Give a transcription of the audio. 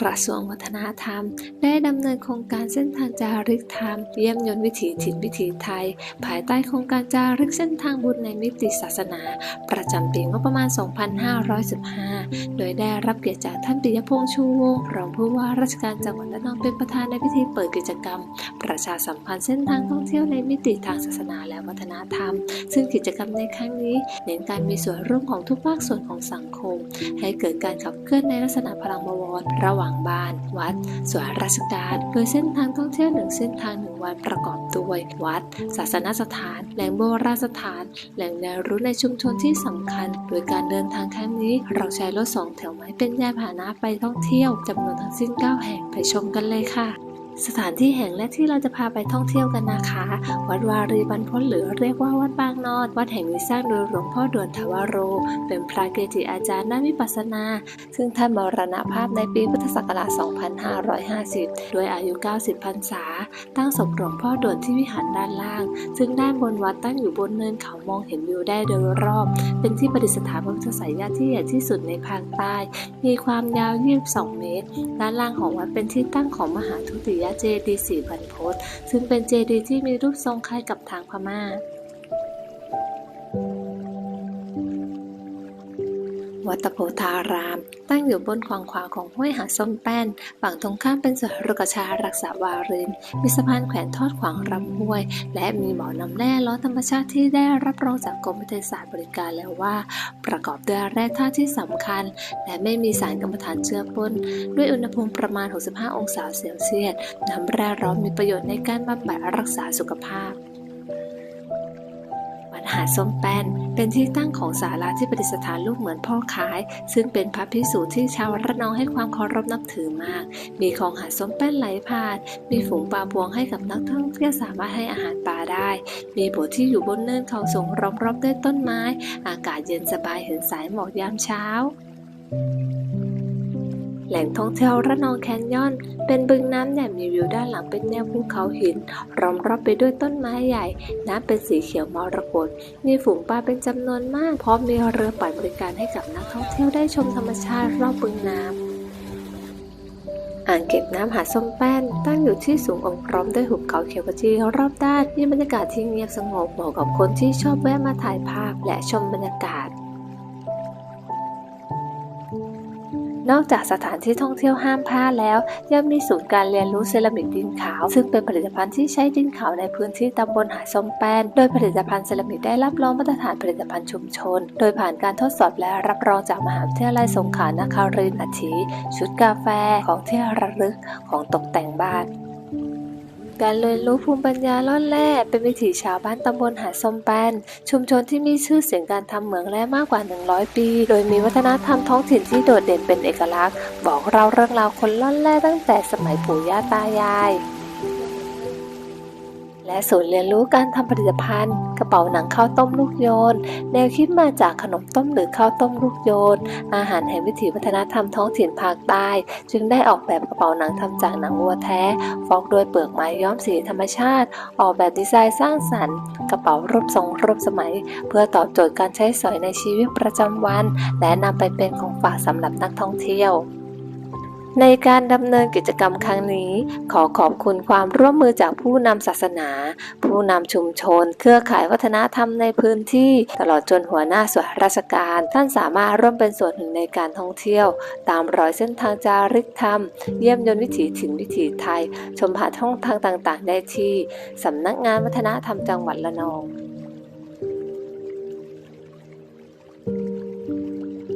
กระทรวงวัฒนธรรม ได้ดำเนินโครงการเส้นทางจารึกธรรม เยี่ยมยนต์วิถีถิ่นวิถีไทย ภายใต้โครงการจารึกเส้นทางบุญในมิติศาสนา ประจำปีงบประมาณ 2515 โดยได้รับเกียรติจากท่านปิยพงษ์ชูวงศ์รองผู้ว่าราชการจังหวัดระนองเป็นประธานในพิธีเปิดกิจกรรม ประชาสัมพันธ์เส้นทางท่องเที่ยวในมิติทางศาสนาและวัฒนธรรม ซึ่งกิจกรรมในครั้งนี้ เน้นการมีส่วนร่วมของทุกภาคส่วนของสังคม ให้เกิดการขับเคลื่อนในลักษณะพลังบวรระหว่างบ้าน วัด ส่วนราชการ โดยเส้นทางท่องเที่ยวหนึ่งเส้นทางหนึ่งวันประกอบด้วยวัด ศาสนสถาน แหล่งโบราณสถาน แหล่งแนวรู้ในชุมชนที่สำคัญ โดยการเดินทางครั้งนี้ เราใช้รถสองแถวไม้เป็นยานพาหนะไปท่องเที่ยวจำนวนทั้งสิ้น 9 แห่งไปชมกันเลยค่ะ สถานที่แห่งแรกที่เราจะพาไปท่องเที่ยวกันนะคะ วัดวารีบรรพตหรือเรียกว่าวัดบางนอนวัดแห่งนี้สร้างโดยหลวงพ่อด่วนทวโร เป็นพระเกจิอาจารย์ด้านวิปัสสนา ซึ่งท่านมรณภาพในปีพุทธศักราช 2550ด้วยอายุ 90 พรรษา ตั้งศพหลวงพ่อด่วนที่วิหารด้านล่าง ซึ่งด้านบนวัดตั้งอยู่บนเนินเขามองเห็นวิวได้โดยรอบ เป็นที่ประดิษฐานพระพุทธไสยญาติที่ใหญ่ที่สุดในภาคใต้ มีความยาว 22 เมตร ด้านล่างของวัดเป็นที่ตั้งของมหาทุติยเจดีย์สีบรรพตซึ่งเป็นเจดีย์ที่มีรูปทรงคล้ายกับทางพม่า วัดตโพธาราม ตั้งอยู่บนขวางขวาของห้วยหาดส้มแป้น ฝั่งตรงข้ามเป็นสวนรุกชารักษาวาริน มีสะพานแขวนทอดขวางลำห้วย และมีบ่อน้ำแร่ล้อธรรมชาติที่ได้รับรองจากกรมวิทยาศาสตร์บริการแล้วว่า ประกอบด้วยแร่ธาตุที่สำคัญ และไม่มีสารกรรมฐานเชื้อปน ด้วยอุณหภูมิประมาณ 65 องศาเซลเซียส น้ำแร่ร้อนมีประโยชน์ในการบำบัดรักษาสุขภาพ หาดส้มแป้นเป็นที่ตั้งของศาลาที่ประดิษฐานรูปเหมือนพ่อขาย ซึ่งเป็นพระพิสูจน์ที่ชาวระนองให้ความเคารพนับถือมาก มีของหาดส้มแป้นไหลผ่าน มีฝูงปลาพวงให้กับนักท่องเที่ยวสามารถให้อาหารปลาได้ มีโบสถ์ที่อยู่บนเนินเขาสูงรอบๆด้วยต้นไม้ อากาศเย็นสบายเห็นสายหมอกยามเช้า แหล่งท่องเที่ยวระนองแคนยอน เป็นบึงน้ำใหญ่มีวิวด้านหลังเป็นแนวภูเขาหินล้อมรอบไปด้วยต้นไม้ใหญ่ น้ำเป็นสีเขียวมรกตมีฝูงปลาเป็นจำนวนมาก พร้อมมีเรือปล่อยบริการให้กับนักท่องเที่ยวได้ชมธรรมชาติรอบบึงน้ำอ่างเก็บน้ำหาดส้มแป้น ตั้งอยู่ที่สูงองค์พร้อมด้วยหุบเขาเขียวขจีรอบด้านมีบรรยากาศที่เงียบสงบเหมาะกับคนที่ชอบแวะมาถ่ายภาพและชมบรรยากาศ นอกจากสถานที่ท่องเที่ยวห้ามพลาดแล้ว ยังมีศูนย์การเรียนรู้เซรามิกดินขาว ซึ่งเป็นผลิตภัณฑ์ที่ใช้ดินขาวในพื้นที่ตำบลหาดส้มแป้น โดยผลิตภัณฑ์เซรามิกได้รับรองมาตรฐานผลิตภัณฑ์ชุมชน โดยผ่านการทดสอบและรับรองจากมหาวิทยาลัยสงขลานครินทร์อาทิชุดกาแฟของที่ระลึกของตกแต่งบ้าน การเรียนรู้ภูมิปัญญาล่อนแร่เป็นวิถีชาวบ้านตำบลหาดส้มแปนชุมชนที่มีชื่อเสียงการทำเหมืองแร่มากกว่า 100 ปี โดยมีวัฒนธรรมท้องถิ่นที่โดดเด่นเป็นเอกลักษณ์ บอกเราเรื่องราวคนล่อนแร่ตั้งแต่สมัยปู่ย่าตายาย และศูนย์เรียนรู้การทำผลิตภัณฑ์ กระเป๋าหนังข้าวต้มลูกโยน แนวคิดมาจากขนมต้มหรือข้าวต้มลูกโยน อาหารแห่งวิถีวัฒนธรรมท้องถิ่นภาคใต้ จึงได้ออกแบบกระเป๋าหนังทำจากหนังวัวแท้ ฟอกด้วยเปลือกไม้ย้อมสีธรรมชาติ ออกแบบดีไซน์สร้างสรรค์ กระเป๋ารูปทรงรูปสมัย เพื่อตอบโจทย์การใช้สอยในชีวิตประจำวัน และนำไปเป็นของฝากสำหรับนักท่องเที่ยว ในการดำเนินกิจกรรมครั้งนี้ ขอขอบคุณความร่วมมือจากผู้นำศาสนา ผู้นำชุมชน เครือข่ายวัฒนธรรมในพื้นที่ ตลอดจนหัวหน้าส่วนราชการ ท่านสามารถร่วมเป็นส่วนหนึ่งในการท่องเที่ยว ตามรอยเส้นทางจาริกธรรม เยี่ยมยนต์วิถีถิ่นวิถีไทย ชมผ่านช่องทางต่างๆ ได้ที่สำนักงานวัฒนธรรมจังหวัดระนอง